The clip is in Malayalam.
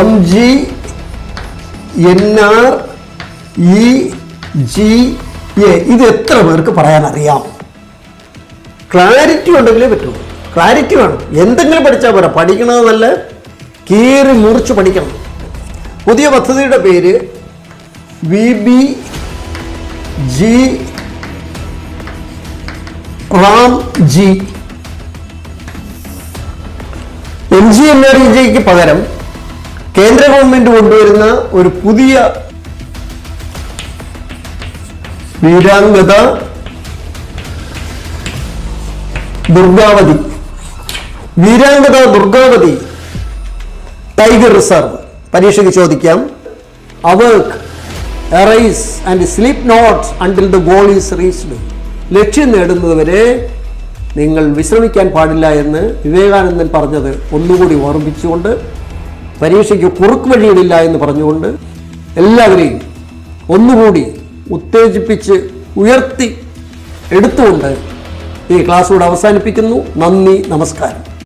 M G N R E G A. ഇത് എത്ര പേർക്ക് പറയാൻ അറിയാം ക്ലാരിറ്റി ഉണ്ടെങ്കിലേ പറ്റുള്ളൂ ക്ലാരിറ്റി വേണം. എന്തെങ്കിലും പഠിച്ചാൽ പോരാ. പഠിക്കണത് നല്ല കീറി മുറിച്ച് പഠിക്കണം. പുതിയ പദ്ധതിയുടെ പേര് V B G RAM G. M G N R E ജിക്ക് പകരം കേന്ദ്ര ഗവൺമെന്റ് കൊണ്ടുവരുന്ന ഒരു പുതിയ വീരാംഗത Durgavati. Veerangana Durgavati tiger reserve. പരീക്ഷയ്ക്ക് ചോദിക്കാം. അവർക്ക് arise and sleep not until the goal is reached ലക്ഷ്യം നേടുന്നതുവരെ നിങ്ങൾ വിശ്രമിക്കാൻ പാടില്ല എന്ന് വിവേകാനന്ദൻ പറഞ്ഞത് ഒന്നുകൂടി ഓർമ്മിച്ചുകൊണ്ട് പരീക്ഷയ്ക്ക് കുറുക്ക് വഴിയിടില്ല എന്ന് പറഞ്ഞുകൊണ്ട് എല്ലാവരെയും ഒന്നുകൂടി ഉത്തേജിപ്പിച്ച് ഉയർത്തി എടുത്തുകൊണ്ട് ഈ ക്ലാസ് അവസാനിപ്പിക്കുന്നു. നന്ദി നമസ്കാരം.